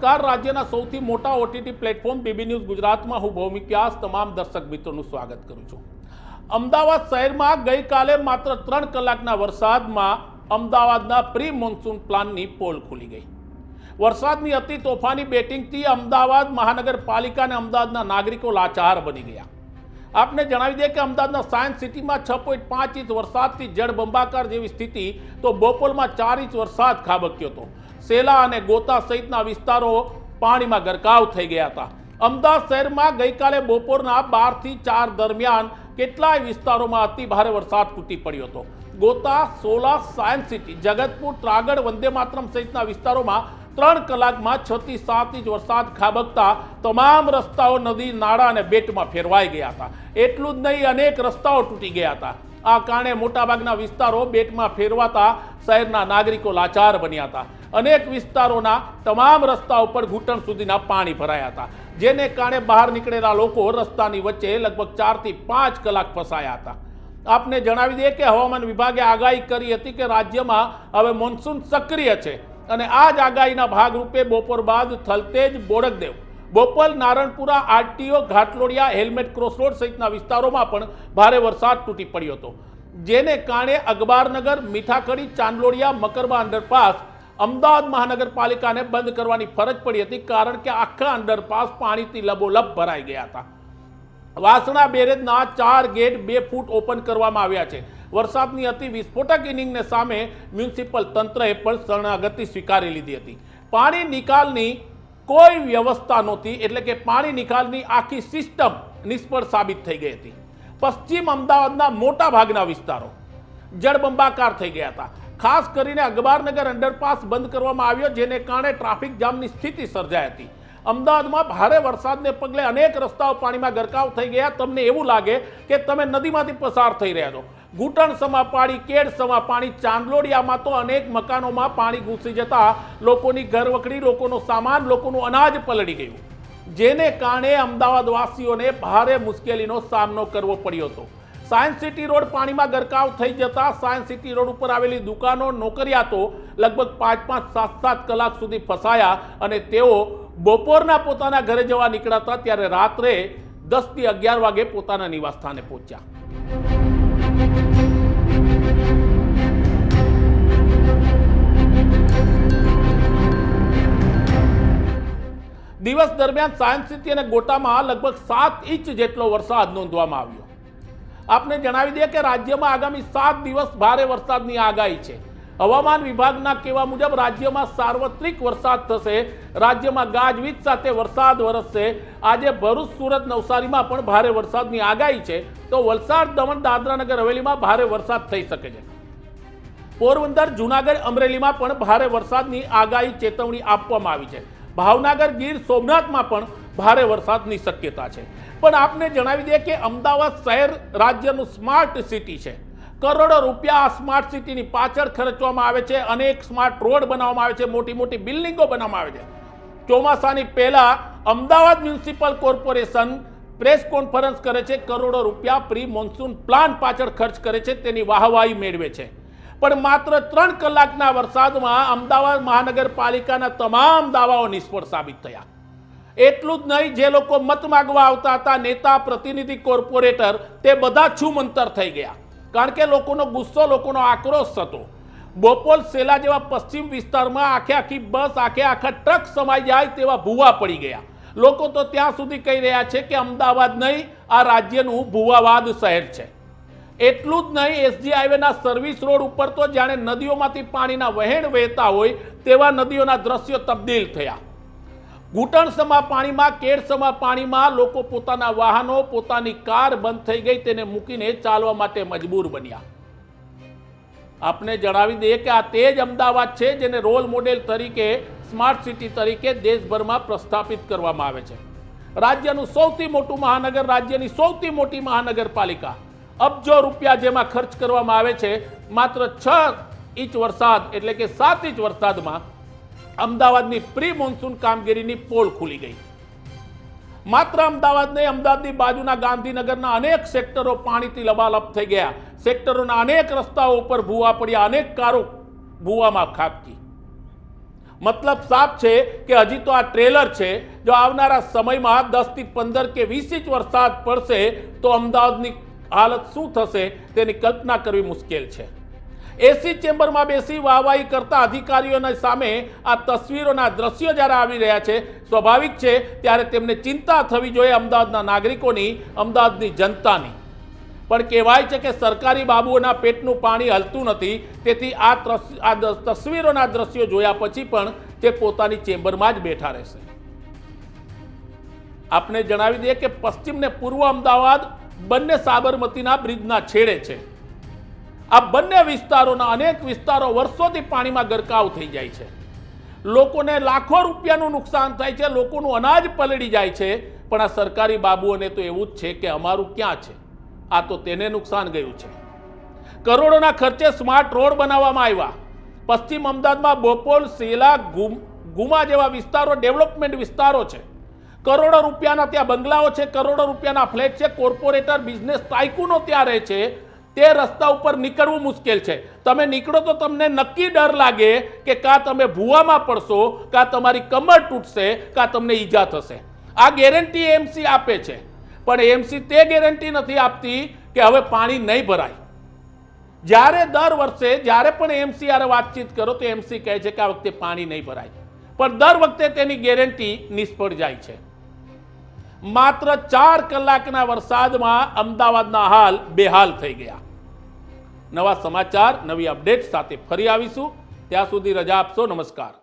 નમસ્કાર. રાજ્યના સૌથી મોટા ઓટીટી પ્લેટફોર્મ બીબી ન્યૂઝ ગુજરાતમાં હું ભૌમિક તમામ દર્શક મિત્રોનું સ્વાગત કરું છું. અમદાવાદ શહેરમાં ગઈકાલે માત્ર ત્રણ કલાકના વરસાદમાં અમદાવાદના પ્રી મોન્સૂન પ્લાનની પોલ ખુલી ગઈ. વરસાદની અતિ તોફાની બેટિંગથી અમદાવાદ મહાનગરપાલિકા અને અમદાવાદના નાગરિકો લાચાર બની ગયા. આપને જણાવી દઈએ કે અમદાવાદના સાયન્સ સિટીમાં છ પોઈન્ટ પાંચ ઇંચ વરસાદથી જળબંબાકાર જેવી સ્થિતિ, તો બોપોલમાં ચાર ઇંચ વરસાદ ખાબક્યો હતો. સેલા અને ગોતા સહિતના વિસ્તારો પાણીમાં ગરકાવ થઈ ગયા હતા. અમદાવાદ શહેરમાં ગઈકાલે બપોરના બારથી ચાર દરમિયાન કેટલાય વિસ્તારોમાં અતિ ભારે વરસાદ તૂટી પડ્યો હતો. ગોતા, સોલા, સાયન્સ સિટી, જગતપુર ત્રાગડ વંદે માતરમ સહિતના વિસ્તારોમાં ત્રણ કલાકમાં છ થી સાત ઇંચ વરસાદ ખાબકતા તમામ રસ્તાઓ નદી, નાળા અને બેટમાં ફેરવાઈ ગયા હતા. એટલું જ નહીં, અનેક રસ્તાઓ તૂટી ગયા હતા. આ કારણે મોટાભાગના વિસ્તારો બેટમાં ફેરવાતા શહેરના નાગરિકો લાચાર બન્યા હતા. અનેક વિસ્તારોના તમામ રસ્તા ઉપર ઘૂંટણ સુધીના પાણી ભરાયા હતા, જેને કારણે બહાર નીકળેલા લોકો રસ્તાની વચ્ચે લગભગ ચારથી પાંચ કલાક ફસાયા હતા. આપને જણાવી દઈએ કે હવામાન વિભાગે આગાહી કરી હતી કે રાજ્યમાં હવે મોન્સૂન સક્રિય છે. અને આ જ આગાહીના ભાગરૂપે બપોર બાદ Thaltej Bodakdev, Bopal, Naranpura, RTO, Ghatlodia, helmet cross road સહિતના વિસ્તારોમાં પણ ભારે વરસાદ તૂટી પડ્યો હતો. જેને કારણે અખબારનગર મીઠાખડી, ચાંદલોડિયા મકરબા અંડરપાસ, અમદાવાદ મહાનગરપાલિકાને બંધ કરવાની ફરજ પડી હતી કારણ કે આખા અંડરપાસ પાણીથી લબોલબ ભરાઈ ગયા હતા. વાસણા બેરેજના ચાર ગેટ બે ફૂટ ઓપન કરવામાં આવ્યા છે. વરસાદની અતિ વિસ્ફોટક ઇનિંગને સામે મ્યુનિસિપલ તંત્રએ પણ શરણાગતિ સ્વીકારી લીધી હતી. પાણી નિકાલની કોઈ વ્યવસ્થા નહોતી એટલે કે પાણી નિકાલની આખી સિસ્ટમ નિષ્ફળ સાબિત થઈ ગઈ હતી. પશ્ચિમ અમદાવાદના મોટા ભાગના વિસ્તારો જળબંબાકાર થઈ ગયા હતા. ખાસ કરીને અખબારનગર અંડરપાસ બંધ કરવામાં આવ્યો જેને કારણે ટ્રાફિક જામની સ્થિતિ સર્જાઈ હતી. અમદાવાદમાં ભારે વરસાદને પગલે અનેક રસ્તાઓ પાણીમાં ગરકાવ થઈ ગયા. તમને એવું લાગે કે તમે નદીમાંથી પસાર થઈ રહ્યા છો. ઘૂંટણ સમા પાણી કેડ સમા પાણી, ચાંદલોડિયામાં તો અનેક મકાનોમાં પાણી ઘૂસી જતા લોકોની ઘરવખડી લોકોનો સામાન, લોકોનું અનાજ પલળી ગયું. જેને કારણે અમદાવાદવાસીઓને ભારે મુશ્કેલીનો સામનો કરવો પડ્યો હતો. સાયન્સ સિટી રોડ પાણીમાં ગરકાવ થઈ જતા સાયન્સ સિટી રોડ ઉપર આવેલી દુકાનો, નોકરિયાતો લગભગ પાંચ પાંચ સાત સાત કલાક સુધી ફસાયા અને તેઓ બપોરના પોતાના ઘરે જવા નીકળાતા ત્યારે રાત્રે દસથી અગિયાર વાગે પોતાના નિવાસસ્થાને પહોંચ્યા. દિવસ દરમિયાન સાયન્સ સિટી અને ગોટામાં લગભગ સાત ઇંચ જેટલો વરસાદ નોંધવામાં આવ્યો. આપને જણાવી દઈએ કે રાજ્યમાં આગામી સાત દિવસ ભારે વરસાદની આગાહી છે. હવામાન વિભાગના કહેવા મુજબ રાજ્યમાં સાર્વત્રિક વરસાદ થશે. રાજ્યમાં ગાજવીજ સાથે વરસાદ વરસશે. આજે ભરૂચ, સુરત, નવસારીમાં પણ ભારે વરસાદની આગાહી છે. તો વલસાડ, દમણ, દાદરાનગર, હવેલીમાં ભારે વરસાદ થઈ શકે છે. પોરબંદર, જુનાગઢ, અમરેલીમાં પણ ભારે વરસાદની આગાહી ચેતવણી આપવામાં આવી છે. ભાવનગર ગીર સોમનાથમાં પણ ભારે વરસાદની શક્યતા છે. પણ આપને જણાવી દઈએ કે અમદાવાદ શહેર રાજ્યનું સ્માર્ટ સિટી છે. કરોડો રૂપિયા આ સ્માર્ટ સિટીની પાછળ ખર્ચવામાં આવે છે, અનેક સ્માર્ટ રોડ બનાવવામાં આવે છે મોટી મોટી બિલ્ડિંગો બનાવવામાં આવે છે. ચોમાસાની પહેલા Ahmedabad municipal corporation press conference કરે છે, કરોડો રૂપિયા પ્રી મોન્સૂન પ્લાન પાછળ ખર્ચ કરે છે, તેની વાહવાહી મેળવે છે. પણ માત્ર ત્રણ કલાકના વરસાદમાં અમદાવાદ મહાનગરપાલિકાના તમામ દાવાઓ નિષ્ફળ સાબિત થયા. એટલું જ નહીં, જે લોકો મત માગવા આવતા હતા, નેતા, પ્રતિનિધિ, કોર્પોરેટર, તે બધા છુમંતર થઈ ગયા. કારણ કે લોકોનો ગુસ્સો, લોકોનો આક્રોશ હતો. બોપોલ સેલા જેવા પશ્ચિમ વિસ્તારમાં આખે આખી બસ, આખે આખા ટ્રક સમાઈ જાય તેવા ભૂવા પડી ગયા. લોકો તો ત્યાં સુધી કહી રહ્યા છે કે અમદાવાદ નહીં, આ રાજ્યનું ભૂવાવાદ શહેર છે. એટલું જ નહીં એસજી હાઈવેના સર્વિસ રોડ ઉપર તો જાણે નદીઓમાંથી પાણીના વહેણ વહેતા હોય તેવા નદીઓના દ્રશ્યો તબદીલ થયા. ઘૂંટણસમા પાણીમાં કેડસમા પાણીમાં લોકો પોતાના વાહનો, પોતાની કાર બંધ થઈ ગઈ, તેને મૂકીને ચાલવા માટે મજબૂર બન્યા. આપને જણાવી દઈએ કે આ તે જ અમદાવાદ છે જેને રોલ મોડેલ તરીકે, સ્માર્ટ સિટી તરીકે દેશભરમાં પ્રસ્થાપિત કરવામાં આવે છે. રાજ્યનું સૌથી મોટું મહાનગર, રાજ્યની સૌથી મોટી મહાનગરપાલિકા. અબજો રૂપિયા જેમાં ખર્ચ કરવામાં આવે છે, માત્ર છ ઇંચ વરસાદ એટલે કે સાત ઇંચ વરસાદમાં અમદાવાદની પ્રી મોન્સૂન કામગીરીની પોલ ખુલી ગઈ. માત્ર અમદાવાદ નહીં, અમદાવાદની બાજુના ગાંધીનગરના અનેક સેક્ટરો પાણીથી લબાલબ થઈ ગયા. સેક્ટરોના અનેક રસ્તાઓ ઉપર ભૂવા પડ્યા, અનેક કારો ભૂવામાં ખાબકી. મતલબ સાફ છે કે હજી તો આ ટ્રેલર છે, જો આવનારા સમયમાં દસથી પંદર કે વીસ ઇંચ વરસાદ પડશે, તો અમદાવાદની હાલત શું થશે તેની કલ્પના કરવી મુશ્કેલ છે. એસી ચેમ્બરમાં બેસી વાહવાહી કરતા અધિકારીઓના સામે આ તસવીરોના દ્રશ્યો જ્યારે આવી રહ્યા છે, સ્વાભાવિક છે ત્યારે તેમને ચિંતા થવી જોઈએ અમદાવાદના નાગરિકોની, અમદાવાદની જનતાની. પણ કહેવાય છે કે સરકારી બાબુઓના પેટનું પાણી હલતું નથી, તેથી આ આ તસવીરોના દ્રશ્યો જોયા પછી પણ તે પોતાની ચેમ્બરમાં જ બેઠા રહેશે. આપને જણાવી દઈએ કે પશ્ચિમ ને પૂર્વ અમદાવાદ બંને સાબરમતીના બ્રિજના છેડે છે. આ બંને વિસ્તારોના અનેક વિસ્તારો વર્ષોથી પાણીમાં ગરકાવ થઈ જાય છે. લોકોને લાખો રૂપિયાનું નુકસાન થાય છે, લોકોનું અનાજ પલળી જાય છે, પણ આ સરકારી બાબુઓને તો એવું જ છે કે અમારું ક્યાં છે? આ તો તેને નુકસાન ગયું છે. કરોડોના ખર્ચે સ્માર્ટ રોડ બનાવવામાં આવ્યા. પશ્ચિમ અમદાવાદમાં બોપોલ, સેલા, ગુમ જેવા વિસ્તારો, ડેવલપમેન્ટ વિસ્તારો છે. કરોડો રૂપિયાના ત્યાં બંગલાઓ છે, કરોડો રૂપિયાના ફ્લેટ છે, કોર્પોરેટર, બિઝનેસ ટાઇકુનો ત્યાં રહે છે. તે રસ્તા ઉપર નીકળવું મુશ્કેલ છે. તમે નીકળો તો તમને નક્કી ડર લાગે કે કાં તમે ભૂવામાં પડશો, કાં તમારી કમર તૂટશે, કાં તમને ઈજા થશે. આ ગેરંટી એમસી આપે છે. પણ એમસી તે ગેરંટી નથી આપતી કે હવે પાણી નહીં ભરાય. જ્યારે દર વર્ષે, જ્યારે પણ એમસી આરે વાતચીત કરો, તો એમસી કહે છે કે આ વખતે પાણી નહીં ભરાય. પણ દર વખતે તેની ગેરંટી નિષ્ફળ જાય છે. માત્ર ચાર કલાકના વરસાદમાં અમદાવાદના હાલ બેહાલ થઈ ગયા. નવા સમાચાર, નવી અપડેટ સાથે ફરી આવીશું. ત્યાં સુધી રજા આપશો. નમસ્કાર.